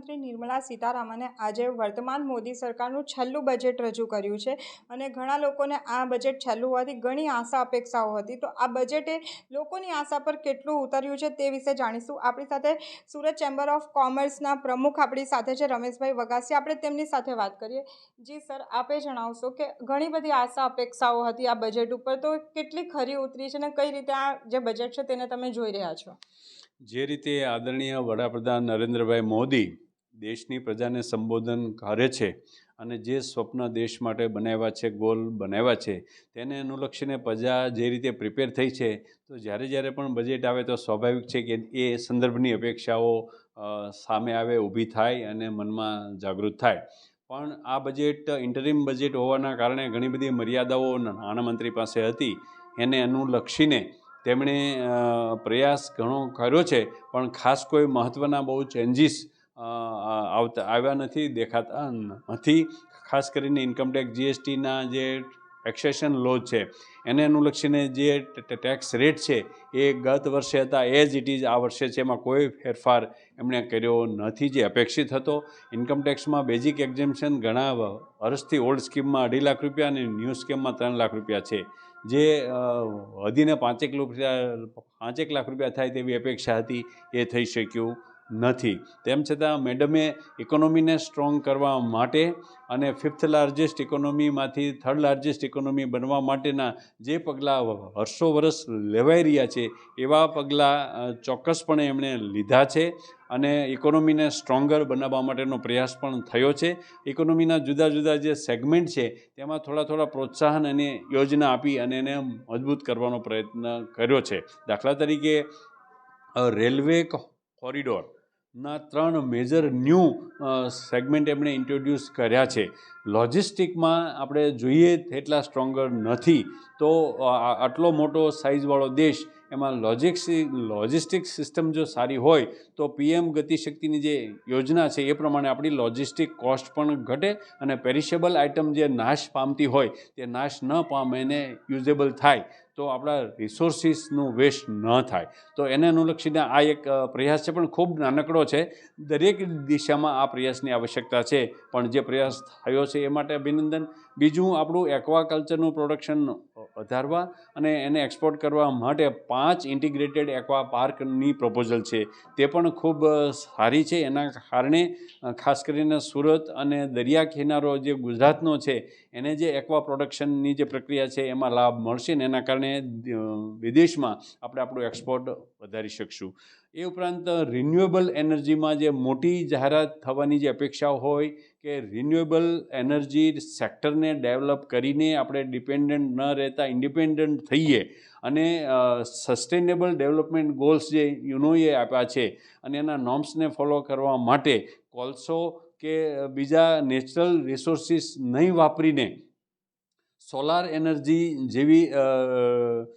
નાણામંત્રી નિર્મલા સીતારામને આજે વર્તમાન મોદી સરકારનું છેલ્લું બજેટ રજૂ કર્યું છે અને ઘણા લોકોને આ બજેટ છેલ્લું હોવાથી ઘણી આશા અપેક્ષાઓ હતી. તો આ બજેટે લોકોની આશા પર કેટલું ઉતર્યું છે તે વિશે જાણીશું. આપણી સાથે સુરત ચેમ્બર ઓફ કોમર્સના પ્રમુખ આપણી સાથે છે રમેશભાઈ વગાસી આપણે તેમની સાથે વાત કરીએ. જી સર, આપે જણાવશો કે ઘણી બધી આશા અપેક્ષાઓ હતી આ બજેટ ઉપર. તો કેટલી ખરી ઉતરી છે અને કઈ રીતે આ જે બજેટ છે તેને તમે જોઈ રહ્યા છો? જે રીતે આદરણીય વડાપ્રધાન નરેન્દ્રભાઈ મોદી દેશની પ્રજાને સંબોધન કરે છે અને જે સ્વપ્ન દેશ માટે બનાવ્યા છે, ગોલ બનાવ્યા છે, તેને અનુલક્ષીને પ્રજા જે રીતે પ્રિપેર થઈ છે, તો જ્યારે જ્યારે પણ બજેટ આવે તો સ્વાભાવિક છે કે એ સંદર્ભની અપેક્ષાઓ સામે આવે, ઊભી થાય અને મનમાં જાગૃત થાય. પણ આ બજેટ ઇન્ટરિમ બજેટ હોવાના કારણે ઘણી બધી મર્યાદાઓ નાણામંત્રી પાસે હતી. એને અનુલક્ષીને તેમણે પ્રયાસ ઘણો કર્યો છે, પણ ખાસ કોઈ મહત્ત્વના બહુ ચેન્જીસ આવતા, આવ્યા નથી, દેખાતા નથી. ખાસ કરીને ઇન્કમટેક્સ જીએસટીના જે ટેક્સેશન લો છે, એને અનુલક્ષીને જે ટેક્સ રેટ છે, એ ગત વર્ષે હતા, એ જ ઇટ ઇઝ આ વર્ષે છે, એમાં કોઈ ફેરફાર એમણે કર્યો નથી, જે અપેક્ષિત હતો. ઇન્કમટેક્સમાં બેઝિક એક્ઝેમ્પશન ઘણા વર્ષથી ઓલ્ડ સ્કીમમાં અઢી લાખ રૂપિયા અને ન્યૂ સ્કીમમાં ત્રણ લાખ રૂપિયા છે. જે વધીને પાંચેક રૂપિયા, પાંચેક લાખ રૂપિયા થાય તેવી અપેક્ષા હતી, એ થઈ શક્યું. નથી. તેમ છતાં મેડમે ઇકોનોમીને સ્ટ્રોંગ કરવા માટે અને ફિફ્થ લાર્જેસ્ટ ઇકોનોમીમાંથી થર્ડ લાર્જેસ્ટ ઇકોનોમી બનવા માટેના જે પગલાં વર્ષો વર્ષ લેવાઈ રહ્યા છે, એવા પગલાં ચોક્કસપણે એમણે લીધા છે અને ઇકોનોમીને સ્ટ્રોંગર બનાવવા માટેનો પ્રયાસ પણ થયો છે. ઇકોનોમીના જુદા જુદા જે સેગમેન્ટ છે, તેમાં થોડા થોડા પ્રોત્સાહન અને યોજના આપી અને એને મજબૂત કરવાનો પ્રયત્ન કર્યો છે. દાખલા તરીકે રેલવે કોરિડોર ના ત્રણ મેજર ન્યૂ સેગમેન્ટ એમણે ઇન્ટ્રોડ્યુસ કર્યા છે. લોજિસ્ટિકમાં આપણે જોઈએ એટલા સ્ટ્રોંગર નથી, તો આટલો મોટો સાઇઝવાળો દેશ, એમાં લોજિક્સ લોજિસ્ટિક સિસ્ટમ જો સારી હોય, તો પીએમ ગતિશક્તિની જે યોજના છે, એ પ્રમાણે આપણી લોજિસ્ટિક કોસ્ટ પણ ઘટે અને પેરિશેબલ આઇટમ જે નાશ પામતી હોય, તે નાશ ન પામે એને યુઝેબલ થાય. તો આપણા રિસોર્સિસનું વેસ્ટ ન થાય. તો એને અનુલક્ષીને આ એક પ્રયાસ છે, પણ ખૂબ નાનકડો છે. દરેક દિશામાં આ પ્રયાસની આવશ્યકતા છે. પણ જે પ્રયાસ થયો છે, એ માટે અભિનંદન. બીજું, આપણું એક્વાકલ્ચરનું પ્રોડક્શન વધારવા અને એને એક્સપોર્ટ કરવા માટે પાંચ ઇન્ટિગ્રેટેડ એક્વા પાર્કની પ્રપોઝલ છે. તે પણ ખૂબ સારી છે. એના કારણે ખાસ કરીને સુરત અને દરિયા કિનારો જે ગુજરાતનો છે એને જે એક્વા પ્રોડક્શનની જે પ્રક્રિયા છે, એમાં લાભ મળશે ને એના કારણે વિદેશમાં આપણે આપણું એક્સપોર્ટ વધારી શકશું. એ ઉપરાંત રિન્યુએબલ એનર્જીમાં જે મોટી જાહેરાત થવાની જે અપેક્ષાઓ હોય કે રિન્યુએબલ એનર્જી સેક્ટરને ડેવલપ કરીને આપણે ડિપેન્ડન્ટ ન રહેતા ઇન્ડિપેન્ડન્ટ થઈએ અને સસ્ટેનેબલ ડેવલપમેન્ટ ગોલ્સ જે યુનોએ આપ્યા છે અને એના નોર્મ્સને ફોલો કરવા માટે કોલસો કે બીજા નેચરલ રિસોર્સિસ નહીં વાપરીને સોલાર એનર્જી જેવી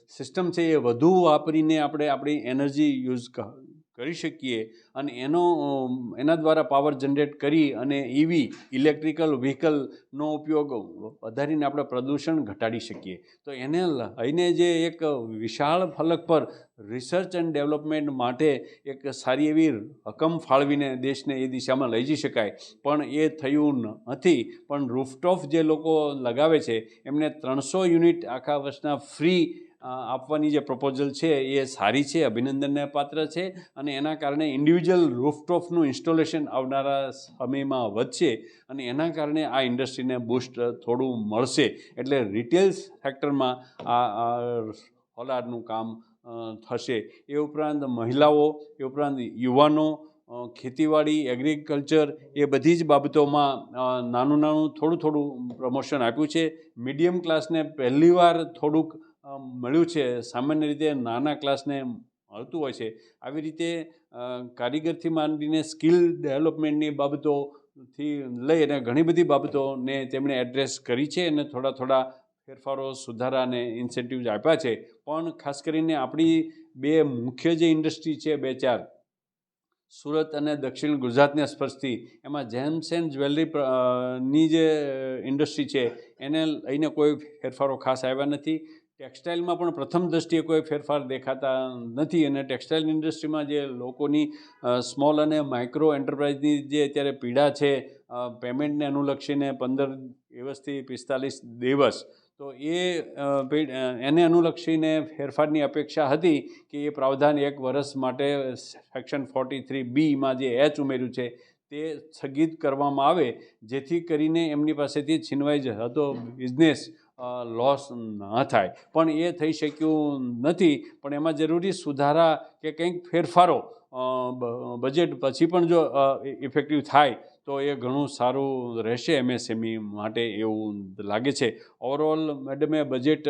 સિસ્ટમ છે એ વધુ વાપરીને આપણે આપણી એનર્જી યુઝ કરી શકીએ અને એનો એના દ્વારા પાવર જનરેટ કરી અને ઈવી ઇલેક્ટ્રિકલ વ્હીકલનો ઉપયોગ વધારીને આપણે પ્રદૂષણ ઘટાડી શકીએ. તો એને લઈને જે એક વિશાળ ફલક પર રિસર્ચ એન્ડ ડેવલપમેન્ટ માટે એક સારી એવી રકમ ફાળવીને દેશને એ દિશામાં લઈ જઈ શકાય. પણ એ થયું નથી. પણ રૂફટોફ જે લોકો લગાવે છે, એમને ત્રણસો યુનિટ આખા વર્ષના ફ્રી આપવાની જે પ્રપોઝલ છે એ સારી છે, અભિનંદનને પાત્ર છે અને એના કારણે ઇન્ડિવિજ્યુઅલ રૂફટોપનું ઇન્સ્ટોલેશન આવનારા સમયમાં વધશે અને એના કારણે આ ઇન્ડસ્ટ્રીને બૂસ્ટ થોડું મળશે. એટલે રિટેલ સેક્ટરમાં આ હોલારનું કામ થશે. એ ઉપરાંત મહિલાઓ, એ ઉપરાંત યુવાનો ખેતીવાડી એગ્રીકલ્ચર એ બધી જ બાબતોમાં નાનું નાનું થોડું થોડું પ્રમોશન આપ્યું છે. મીડિયમ ક્લાસને પહેલીવાર થોડુંક મળ્યું છે. સામાન્ય રીતે નાના ક્લાસને મળતું હોય છે. આવી રીતે કારીગરથી માંડીને સ્કિલ ડેવલપમેન્ટની બાબતોથી લઈ અને ઘણી બધી બાબતોને તેમણે એડ્રેસ કરી છે અને થોડા થોડા ફેરફારો સુધારા અને ઇન્સેન્ટિવ્સ આપ્યા છે. પણ ખાસ કરીને આપણી બે મુખ્ય જે ઇન્ડસ્ટ્રી છે બે ચાર, સુરત અને દક્ષિણ ગુજરાતને સ્પર્શતી એમાં જેમ્સ એન્ડ જ્વેલરી ની જે ઇન્ડસ્ટ્રી છે, એને લઈને કોઈ ફેરફારો ખાસ આવ્યા નથી. ટેક્સટાઇલમાં પણ પ્રથમ દ્રષ્ટિએ કોઈ ફેરફાર દેખાતા નથી અને ટેક્સટાઇલ ઇન્ડસ્ટ્રીમાં જે લોકોની સ્મોલ અને માઇક્રો એન્ટરપ્રાઇઝની જે અત્યારે પીડા છે પેમેન્ટને અનુલક્ષીને પંદર દિવસથી પિસ્તાલીસ દિવસ, તો એ એને અનુલક્ષીને ફેરફારની અપેક્ષા હતી કે એ પ્રાવધાન એક વર્ષ માટે સેક્શન ફોર્ટી થ્રી બીમાં જે એચ ઉમેર્યું છે, તે સ્થગિત કરવામાં આવે, જેથી કરીને એમની પાસેથી છીનવાઈ જતો બિઝનેસ લોસ ન થાય. પણ એ થઈ શક્યું નથી. પણ એમાં જરૂરી સુધારા કે કંઈક ફેરફારો બજેટ પછી પણ જો ઇફેક્ટિવ થાય, તો એ ઘણું સારું રહેશે એમએસએમઈ માટે એવું લાગે છે. ઓવરઓલ મેડમે બજેટ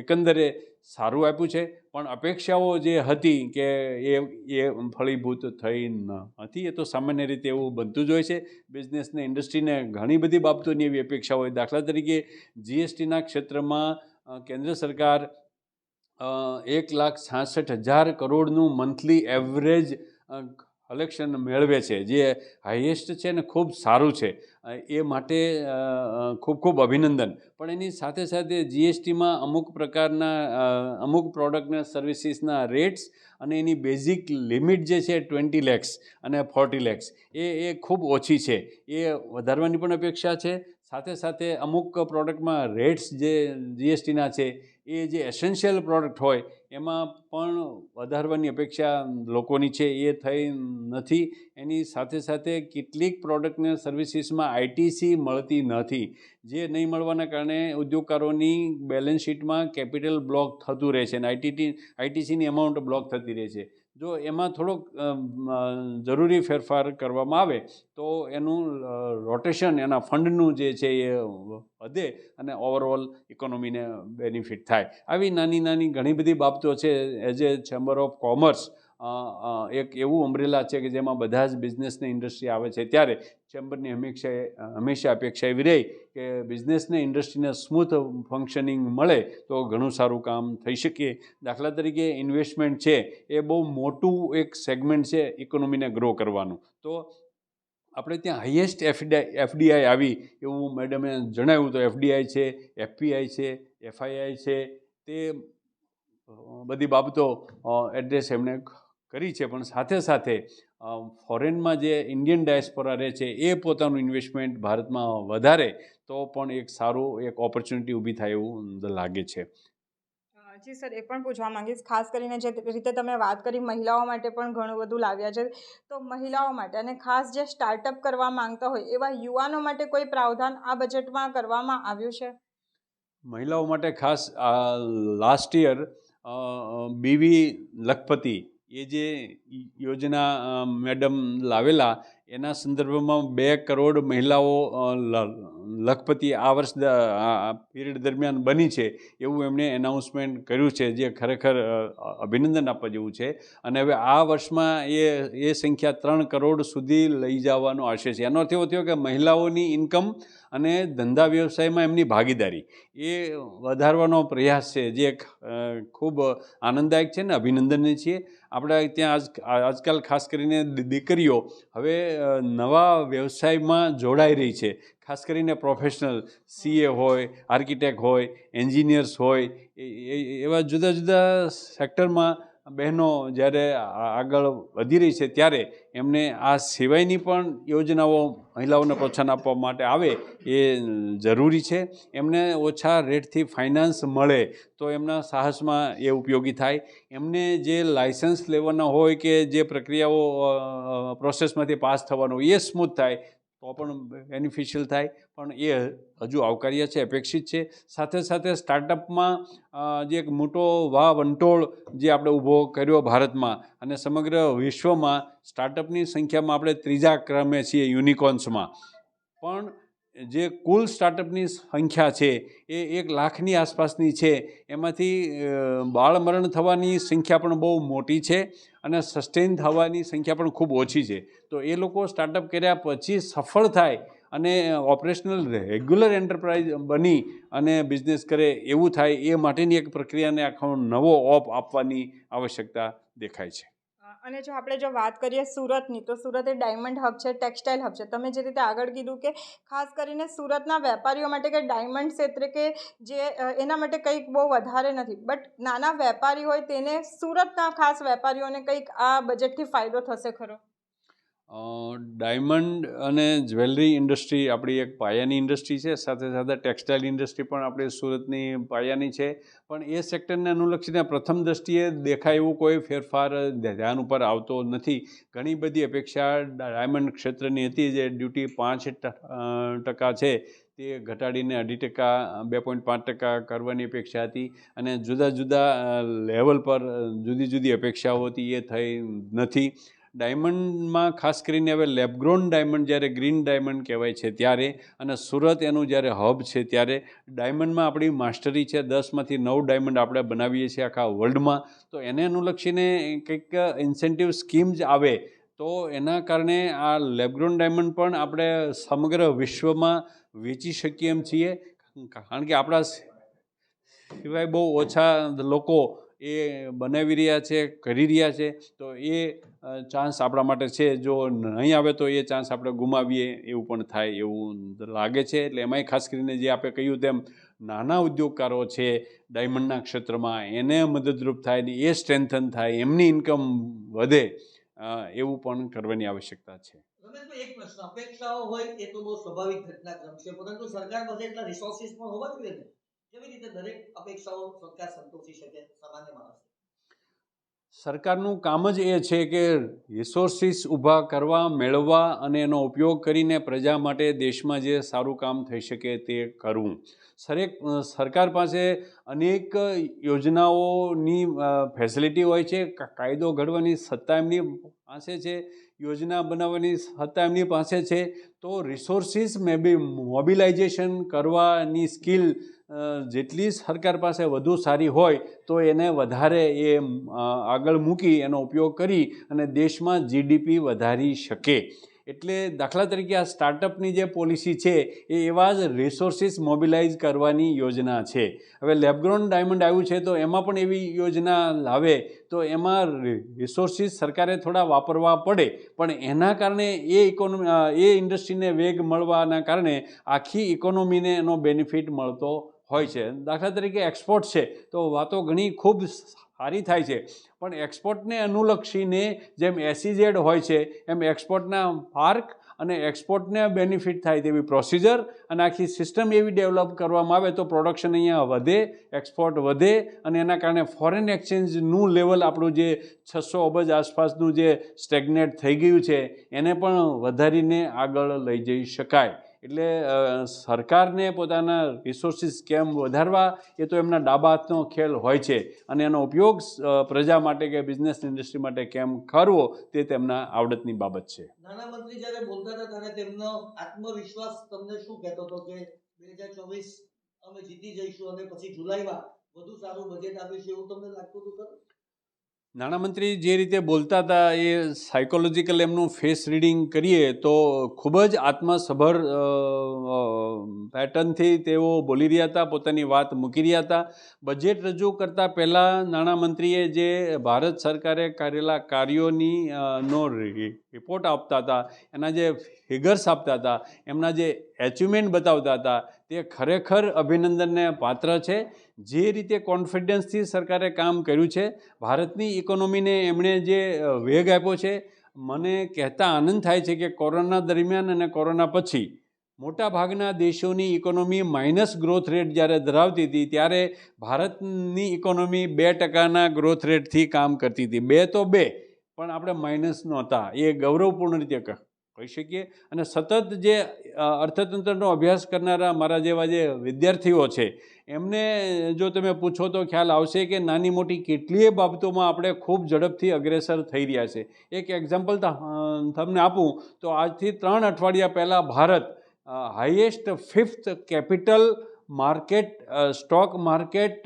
એકંદરે સારું આપ્યું છે. પણ અપેક્ષાઓ જે હતી કે એ એ ફળીભૂત થઈ નથી એ તો સામાન્ય રીતે એવું બનતું જ હોય છે. બિઝનેસને, ઇન્ડસ્ટ્રીને ઘણી બધી બાબતોની એવી અપેક્ષા હોય. દાખલા તરીકે જીએસટીના ક્ષેત્રમાં કેન્દ્ર સરકાર એક લાખ છાસઠ હજાર કરોડનું મંથલી એવરેજ કલેક્શન મેળવે છે, જે હાઈએસ્ટ છે ને ખૂબ સારું છે. એ માટે ખૂબ ખૂબ અભિનંદન. પણ એની સાથે સાથે જીએસટીમાં અમુક પ્રકારના અમુક પ્રોડક્ટના સર્વિસીસના રેટ્સ અને એની બેઝિક લિમિટ જે છે ટ્વેન્ટી લેક્સ અને ફોર્ટી લેક્સ એ એ ખૂબ ઓછી છે. એ વધારવાની પણ અપેક્ષા છે. સાથે સાથે અમુક પ્રોડક્ટમાં રેટ્સ જે જીએસટીના છે, એ જે એસેન્શિયલ પ્રોડક્ટ હોય એમાં પણ વધારવાની અપેક્ષા લોકોની છે, એ થઈ નથી. એની સાથે સાથે કેટલીક પ્રોડક્ટને સર્વિસીસમાં આઈટીસી મળતી નથી. જે નહીં મળવાના કારણે ઉદ્યોગકારોની બેલેન્સ શીટમાં કેપિટલ બ્લોક થતું રહે છે અને આઈટીટી આઈટીસીની અમાઉન્ટ બ્લોક થતી રહે છે. જો એમાં થોડોક જરૂરી ફેરફાર કરવામાં આવે, તો એનું રોટેશન એના ફંડનું જે છે એ વધે અને ઓવરઓલ ઇકોનોમીને બેનિફિટ થાય. આવી નાની નાની ઘણી બધી બાબતો છે as a chamber of commerce એક એવું અમરેલા છે કે જેમાં બધા જ બિઝનેસને ઇન્ડસ્ટ્રી આવે છે. ત્યારે ચેમ્બરની હંમેશા હંમેશા અપેક્ષા એવી રહી કે બિઝનેસને ઇન્ડસ્ટ્રીને સ્મૂથ ફંક્શનિંગ મળે તો ઘણું સારું કામ થઈ શકે. દાખલા તરીકે ઇન્વેસ્ટમેન્ટ છે એ બહુ મોટું એક સેગમેન્ટ છે ઇકોનોમીને ગ્રો કરવાનું. તો આપણે ત્યાં હાઈએસ્ટ એફડીઆઈ એફડીઆઈ આવી એવું મેડમે જણાવ્યું તો એફડીઆઈ છે એફપીઆઈ છે એફઆઈઆઈ છે. તે બધી બાબતો એડ્રેસ એમણે કરી છે. પણ સાથે સાથે ફોરેનમાં જે ઇન્ડિયન ડાયસ્પોરા રહે છે એ પોતાનું ઇન્વેસ્ટમેન્ટ ભારતમાં વધારે તો પણ એક સારું એક ઓપોર્ચ્યુનિટી ઊભી થાય એવું લાગે છે. જી સર એ પણ પૂછવા માંગીશ. ખાસ કરીને જે રીતે તમે વાત કરી મહિલાઓ માટે પણ ઘણું બધું લાવ્યા છે. તો મહિલાઓ માટે અને ખાસ જે સ્ટાર્ટઅપ કરવા માંગતા હોય એવા યુવાનો માટે કોઈ પ્રાવધાન આ બજેટમાં કરવામાં આવ્યું છે? મહિલાઓ માટે ખાસ લાસ્ટ યર બીવી લખપતિ એ જે યોજના મેડમ લાવેલા, એના સંદર્ભમાં બે કરોડ મહિલાઓ લખપતિ આ વર્ષ પીરિયડ દરમિયાન બની છે એવું એમણે એનાઉન્સમેન્ટ કર્યું છે, જે ખરેખર અભિનંદન આપવા જેવું છે. અને હવે આ વર્ષમાં એ એ સંખ્યા ત્રણ કરોડ સુધી લઈ જવાનો આશય છે. એનો અર્થ એવો થયો કે મહિલાઓની ઇન્કમ અને ધંધા વ્યવસાયમાં એમની ભાગીદારી, એ વધારવાનો પ્રયાસ છે, જે ખૂબ આનંદદાયક છે ને અભિનંદનીય છીએ આપણે ત્યાં આજ આજકાલ ખાસ કરીને દીકરીઓ હવે નવા વ્યવસાયમાં જોડાઈ રહી છે. ખાસ કરીને પ્રોફેશનલ સીએ હોય આર્કિટેક્ટ હોય એન્જિનિયર્સ હોય એવા જુદા જુદા સેક્ટરમાં બહેનો જ્યારે આગળ વધી રહી છે ત્યારે એમને આ સિવાયની પણ યોજનાઓ મહિલાઓને પ્રોત્સાહન આપવા માટે આવે એ જરૂરી છે. એમને ઓછા રેટથી ફાઇનાન્સ મળે તો એમના સાહસમાં એ ઉપયોગી થાય. એમને જે લાઇસન્સ લેવાના હોય કે જે પ્રક્રિયાઓ પ્રોસેસમાંથી પાસ થવાનું એ સ્મૂથ થાય તો પણ બેનિફિશિયલ થાય. પણ એ હજુ આવકાર્ય છે, અપેક્ષિત છે. સાથે સાથે સ્ટાર્ટઅપમાં જે એક મોટો વાહ વંટોળ જે આપણે ઊભો કર્યો ભારતમાં અને સમગ્ર વિશ્વમાં સ્ટાર્ટઅપની સંખ્યામાં આપણે ત્રીજા ક્રમે છીએ યુનિકોર્ન્સમાં પણ જે કુલ સ્ટાર્ટઅપની સંખ્યા છે, એ એક લાખની આસપાસની છે. એમાંથી બાળમરણ થવાની સંખ્યા પણ બહુ મોટી છે અને સસ્ટેન થવાની સંખ્યા પણ ખૂબ ઓછી છે. તો એ લોકો સ્ટાર્ટઅપ કર્યા પછી સફળ થાય અને ઓપરેશનલ રેગ્યુલર એન્ટરપ્રાઇઝ બની અને બિઝનેસ કરે એવું થાય, એ માટેની એક પ્રક્રિયાને આખો નવો ઓપ આપવાની આવશ્યકતા દેખાય છે. અને જો આપણે જો વાત કરીએ સુરતની, તો સુરત એ ડાયમંડ હબ છે, ટેક્સટાઇલ હબ છે. તમે જે રીતે આગળ કીધું કે ખાસ કરીને સુરતના વેપારીઓ માટે કે ડાયમંડ ક્ષેત્રે કે જે એના માટે કંઈક બહુ વધારે નથી. બટ નાના વેપારી હોય તેને સુરતના ખાસ વેપારીઓને કંઈક આ બજેટથી ફાયદો થશે ખરો? ડાયમંડ અને જ્વેલરી ઇન્ડસ્ટ્રી આપણી એક પાયાની ઇન્ડસ્ટ્રી છે, સાથે સાથે ટેક્સટાઇલ ઇન્ડસ્ટ્રી પણ આપણી સુરતની પાયાની છે. પણ એ સેક્ટરને અનુલક્ષીને પ્રથમ દ્રષ્ટિએ દેખાય એવું કોઈ ફેરફાર ધ્યાન ઉપર આવતો નથી. ઘણી બધી અપેક્ષા ડાયમંડ ક્ષેત્રની હતી જે ડ્યુટી પાંચ ટકા છે, તે ઘટાડીને અઢી ટકા, બે પોઈન્ટ પાંચ ટકા કરવાની અપેક્ષા હતી અને જુદા જુદા લેવલ પર જુદી જુદી અપેક્ષાઓ હતી, એ થઈ નથી. ડાયમંડમાં ખાસ કરીને હવે લેબગ્રોન ડાયમંડ જ્યારે ગ્રીન ડાયમંડ કહેવાય છે ત્યારે અને સુરત એનું જ્યારે હબ છે ત્યારે ડાયમંડમાં આપણી માસ્ટરી છે, દસમાંથી નવ ડાયમંડ આપણે બનાવીએ છીએ આખા વર્લ્ડમાં. તો એને અનુલક્ષીને કંઈક ઇન્સેન્ટિવ સ્કીમ્સ આવે તો એના કારણે આ લેબગ્રોન ડાયમંડ પણ આપણે સમગ્ર વિશ્વમાં વેચી શકીએ એમ છીએ. કારણ કે આપણા સિવાય બહુ ઓછા લોકો એ બનાવી રહ્યા છે, કરી રહ્યા છે. તો એ ચાન્સ આપણા માટે છે. જો નહીં આવે તો એ ચાન્સ આપણે ગુમાવીએ એવું પણ થાય એવું લાગે છે. એટલે એમાંય ખાસ કરીને જે આપણે કહ્યું તેમ નાના ઉદ્યોગકારો છે, ડાયમંડના ક્ષેત્રમાં એને મદદરૂપ થાય ને એ સ્ટ્રેન્થન થાય, એમની ઇન્કમ વધે એવું પણ કરવાની આવશ્યકતા છે. એક રીતે દરેક અપેક્ષાઓ સરકાર સંતોષી શકે સામાન્ય માણસ સરકારનું કામ જ એ છે કે રિસોર્સિસ ઊભા કરવા, મેળવવા અને એનો ઉપયોગ કરીને પ્રજા માટે દેશમાં જે સારું કામ થઈ શકે તે કરવું. સરેક સરકાર પાસે અનેક યોજનાઓની ફેસિલિટી હોય છે. કાયદો ઘડવાની સત્તા એમની પાસે છે, યોજના બનાવવાની સત્તા એમની પાસે છે. તો રિસોર્સિસ મે બી મોબિલાઇઝેશન કરવાની સ્કિલ જેટલી સરકાર પાસે વધુ સારી હોય, તો એને વધારે એ આગળ મૂકી એનો ઉપયોગ કરી અને દેશમાં જીડીપી વધારી શકે. એટલે દાખલા તરીકે આ સ્ટાર્ટઅપની જે પોલિસી છે, એ એવા જ રિસોર્સિસ મોબિલાઇઝ કરવાની યોજના છે. હવે લેબગ્રોન ડાયમંડ આવ્યું છે, તો એમાં પણ એવી યોજના લાવે, તો એમાં રિસોર્સિસ સરકારે થોડા વાપરવા પડે, પણ એના કારણે એ ઇકોનોમી એ ઇન્ડસ્ટ્રીને વેગ મળવાના કારણે આખી ઇકોનોમીને એનો બેનિફિટ મળતો હોય છે. દાખલા તરીકે એક્સપોર્ટ છે, તો વાતો ઘણી ખૂબ સારી થાય છે. પણ એક્સપોર્ટને અનુલક્ષીને જેમ એસીઝેડ હોય છે, એમ એક્સપોર્ટના પાર્ક અને એક્સપોર્ટને બેનિફિટ થાય તેવી પ્રોસિજર અને આખી સિસ્ટમ એવી ડેવલપ કરવામાં આવે તો પ્રોડક્શન અહીંયા વધે એક્સપોર્ટ વધે અને એના કારણે ફોરેન એક્સચેન્જનું લેવલ આપણું જે છસો અબજ આસપાસનું જે સ્ટેગ્નેટ થઈ ગયું છે, એને પણ વધારીને આગળ લઈ જઈ શકાય. એટલે સરકારને પોતાના રિસોર્સિસ કેમ વધારવા એ તો એમના ડાબા હાથનો ખેલ હોય છે. અને એનો ઉપયોગ પ્રજા માટે કે બિઝનેસ ઇન્ડસ્ટ્રી માટે કેમ કરવો તે તેમના આવડતની બાબત છે. નાણામંત્રી જ્યારે બોલતા હતા ત્યારે તેમનો આત્મવિશ્વાસ તમને શું કહેતો હતો કે બે હજાર ચોવીસ અમે જીતી જઈશું અને પછી જુલાઈમાં વધુ સારું બજેટ આપીશું એવું તમને લાગતું હતું નાણામંત્રી જે રીતે બોલતા હતા એ સાયકોલોજીકલ એમનું ફેસ રીડિંગ કરીએ તો ખૂબ જ આત્મસભર પેટર્નથી તેઓ બોલી રહ્યા હતા, પોતાની વાત મૂકી રહ્યા હતા. બજેટ રજૂ કરતાં પહેલાં નાણામંત્રીએ જે ભારત સરકારે કરેલા કાર્યોની નો રિપોર્ટ આપતા હતા, એના જે ફિગર્સ આપતા હતા, એમના જે એચિવમેન્ટ બતાવતા હતા. તે ખરેખર અભિનંદનને પાત્ર છે. જે રીતે કોન્ફિડન્સથી સરકારે કામ કર્યું છે, ભારતની ઇકોનોમીને એમણે જે વેગ આપ્યો છે, મને કહેતા આનંદ થાય છે કે કોરોના દરમિયાન અને કોરોના પછી મોટા ભાગના દેશોની ઇકોનોમી માઇનસ ગ્રોથ રેટ જ્યારે ધરાવતી હતી, ત્યારે ભારતની ઇકોનોમી બે ટકાના ગ્રોથ રેટથી કામ કરતી હતી. બે તો બે, પણ આપણે માઇનસ નહોતા. એ ગૌરવપૂર્ણ રીતે કહી શકીએ. અને સતત જે અર્થતંત્રનો અભ્યાસ કરનારા મારા જેવા જે વિદ્યાર્થીઓ છે, એમને જો તમે પૂછો તો ખ્યાલ આવશે કે નાની મોટી કેટલીય બાબતોમાં આપણે ખૂબ ઝડપથી અગ્રેસર થઈ રહ્યા છે. એક એક્ઝામ્પલ તમને આપું તો આજથી ત્રણ અઠવાડિયા પહેલાં Bharat highest fifth capital market stock market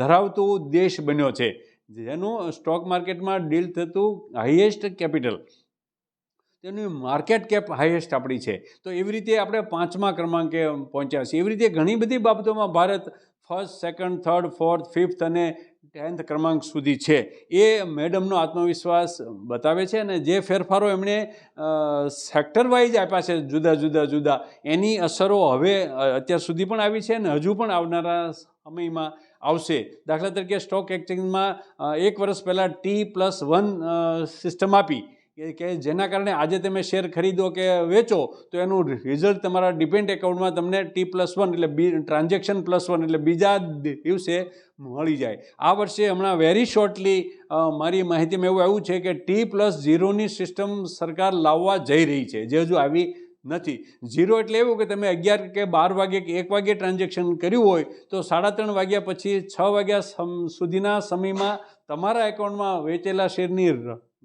ધરાવતું દેશ બન્યો છે. જેનું સ્ટોક માર્કેટમાં ડીલ થતું હાઈએસ્ટ કેપિટલ તેની માર્કેટ કેપ હાઈએસ્ટ આપણી છે. તો એવી રીતે આપણે પાંચમા ક્રમાંકે પહોંચ્યા છીએ. એવી રીતે ઘણી બધી બાબતોમાં Bharat first, second, third, fourth, fifth અને ટેન્થ ક્રમાંક સુધી છે. એ મેડમનો આત્મવિશ્વાસ બતાવે છે અને જે ફેરફારો એમણે સેક્ટર વાઇઝ આપ્યા છે જુદા જુદા જુદા, એની અસરો હવે અત્યાર સુધી પણ આવી છે અને હજુ પણ આવનારા સમયમાં આવશે. દાખલા તરીકે સ્ટોક એક્સચેન્જમાં એક વર્ષ પહેલાં ટી પ્લસ વન સિસ્ટમ આપી. કે જેના કારણે આજે તમે શેર ખરીદો કે વેચો, તો એનું રિઝલ્ટ તમારા ડિપેન્ડ એકાઉન્ટમાં તમને ટી પ્લસ વન એટલે બી ટ્રાન્ઝેક્શન પ્લસ વન એટલે બીજા દિવસે મળી જાય. આ વર્ષે હમણાં વેરી શોર્ટલી મારી માહિતીમાં એવું આવ્યું છે કે ટી પ્લસ ઝીરોની સિસ્ટમ સરકાર લાવવા જઈ રહી છે, જે હજુ આવી નથી. ઝીરો એટલે એવું કે તમે અગિયાર કે બાર વાગે કે એક વાગે ટ્રાન્ઝેક્શન કર્યું હોય, તો સાડા ત્રણ વાગ્યા પછી છ વાગ્યા સુધીના સમયમાં તમારા એકાઉન્ટમાં વેચેલા શેરની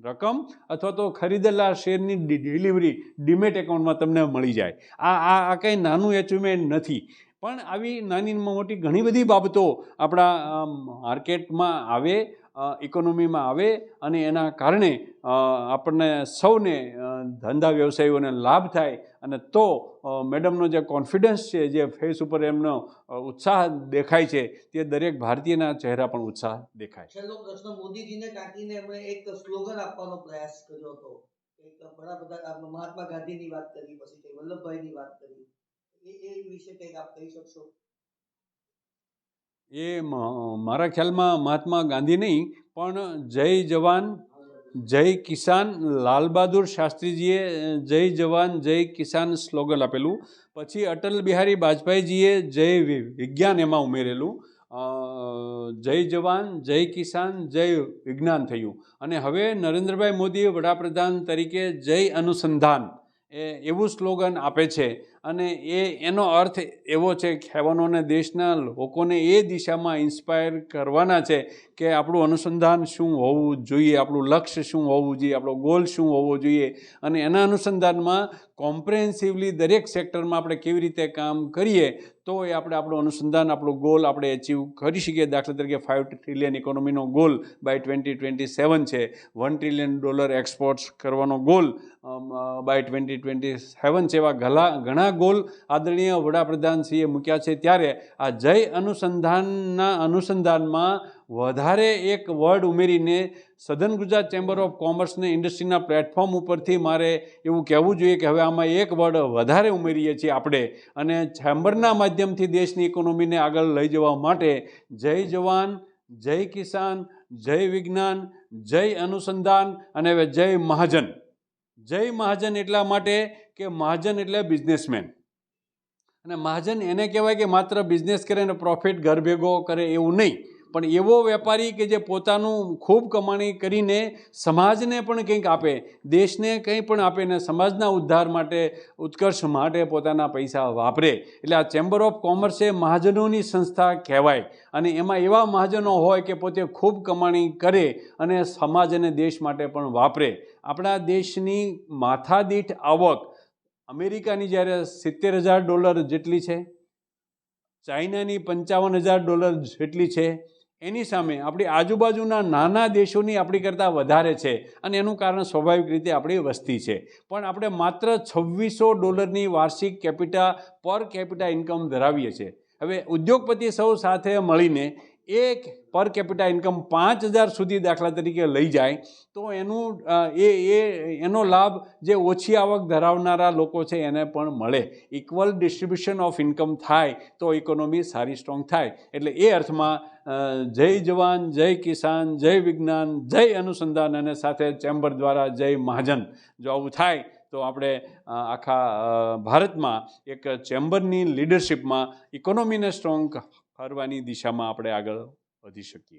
રકમ અથવા તો ખરીદેલા શેરની ડિલિવરી ડીમેટ એકાઉન્ટમાં તમને મળી જાય. આ આ આ કંઈ નાનું એચિવમેન્ટ નથી. પણ આવી નાની મોટી ઘણી બધી બાબતો આપણા માર્કેટમાં આવે ઇકોનોમીમાં આવે અને એના કારણે આપણને સૌને ધંધા વ્યવસાયીઓને લાભ થાય અને તો મેડમનો જે કોન્ફિડન્સ છે, જે ફેસ ઉપર એમનો ઉત્સાહ દેખાય છે, તે દરેક ભારતીયના ચહેરા પણ ઉત્સાહ દેખાય છેલ્લો પ્રશ્ન મોદીજીને ટાંકીને એમણે એક સ્લોગન આપવાનો પ્રયાસ કર્યો હતો. એક વડાપ્રધાન બધા મહાત્મા ગાંધીની વાત કરી, પછી વલ્લભભાઈની વાત કરી. એ વિશે કંઈક આપ કહી શકશો? એ મારા ખ્યાલમાં મહાત્મા ગાંધી નહીં, પણ જય જવાન, જય કિસાન લાલ બહાદુર શાસ્ત્રીજીએ જય જવાન, જય કિસાન સ્લોગન આપેલું. પછી અટલ બિહારી વાજપેયીજીએ જય વિજ્ઞાન એમાં ઉમેરેલું. જય જવાન, જય કિસાન, જય વિજ્ઞાન થયું. અને હવે નરેન્દ્રભાઈ મોદીએ વડાપ્રધાન તરીકે જય અનુસંધાન, એ, એવું સ્લોગન આપે છે. અને એ, એનો અર્થ એવો છે કે હેવનોને દેશના લોકોને એ દિશામાં ઇન્સ્પાયર કરવાના છે કે આપણું અનુસંધાન શું હોવું જોઈએ, આપણું લક્ષ્ય શું હોવું જોઈએ, આપણો ગોલ શું હોવો જોઈએ અને એના અનુસંધાનમાં કોમ્પ્રેહેન્સિવલી દરેક સેક્ટરમાં આપણે કેવી રીતે કામ કરીએ, તો એ આપણે આપણું અનુસંધાન, આપણું ગોલ આપણે એચીવ કરી શકીએ. દાખલા તરીકે five trillion ઇકોનોમીનો goal by twenty twenty seven છે. વન ટ્રિલિયન ડોલર એક્સપોર્ટ્સ કરવાનો goal by twenty twenty seven છે. એવા ઘલા ઘણા ગોલ આદરણીય વડાપ્રધાનશ્રીએ મૂક્યા છે, ત્યારે આ જય અનુસંધાનના અનુસંધાનમાં વધારે એક વર્ડ ઉમેરીને સદન ગુજરાત ચેમ્બર ઓફ કોમર્સને ઇન્ડસ્ટ્રીના પ્લેટફોર્મ ઉપરથી મારે એવું કહેવું જોઈએ કે હવે આમાં એક વર્ડ વધારે ઉમેરીએ છીએ આપણે અને ચેમ્બરના માધ્યમથી દેશની ઇકોનોમીને આગળ લઈ જવા માટે જય જવાન, જય કિસાન, જય વિજ્ઞાન, જય અનુસંધાન અને હવે જય મહાજન. જય મહાજન એટલા માટે કે મહાજન એટલે બિઝનેસમેન અને મહાજન એને કહેવાય કે માત્ર બિઝનેસ કરે અને પ્રોફિટ ઘર ભેગો કરે એવું નહીં. પણ એવો વેપારી કે જે પોતાનું ખૂબ કમાણી કરીને સમાજને પણ કંઈક આપે, દેશને કંઈ પણ આપે ને સમાજના ઉદ્ધાર માટે, ઉત્કર્ષ માટે પોતાના પૈસા વાપરે. એટલે આ ચેમ્બર ઓફ કોમર્સ મહાજનોની સંસ્થા કહેવાય. અને એમાં એવા મહાજનો હોય કે પોતે ખૂબ કમાણી કરે અને સમાજ અને દેશ માટે પણ વાપરે. આપણા દેશની માથાદીઠ આવક અમેરિકાની જ્યારે સિત્તેર હજાર ડોલર જેટલી છે, ચાઇનાની પંચાવન હજાર ડોલર જેટલી છે, એની સામે આપણી આજુબાજુના નાના દેશોની આપણી કરતાં વધારે છે અને એનું કારણ સ્વાભાવિક રીતે આપણી વસ્તી છે. પણ આપણે માત્ર છવ્વીસો ડોલરની વાર્ષિક કેપિટા પર કેપિટા ઇન્કમ ધરાવીએ છીએ. હવે ઉદ્યોગપતિ સૌ સાથે મળીને એક પર કેપિટા ઇન્કમ પાંચ હજાર સુધી દાખલા તરીકે લઈ જાય, તો એનું એ એ, એનો લાભ જે ઓછી આવક ધરાવનારા લોકો છે એને પણ મળે. ઇક્વલ ડિસ્ટ્રીબ્યુશન ઓફ ઇન્કમ થાય, તો ઇકોનોમી સારી સ્ટ્રોંગ થાય. એટલે એ અર્થમાં જય જવાન, જય કિસાન, જય વિજ્ઞાન, જય અનુસંધાન અને સાથે ચેમ્બર દ્વારા જય મહાજન. જો આવું થાય, તો આપણે આખા ભારતમાં એક ચેમ્બરની લીડરશિપમાં ઇકોનોમીને સ્ટ્રોંગ કરવાની દિશામાં આપણે આગળ વધી શકીએ.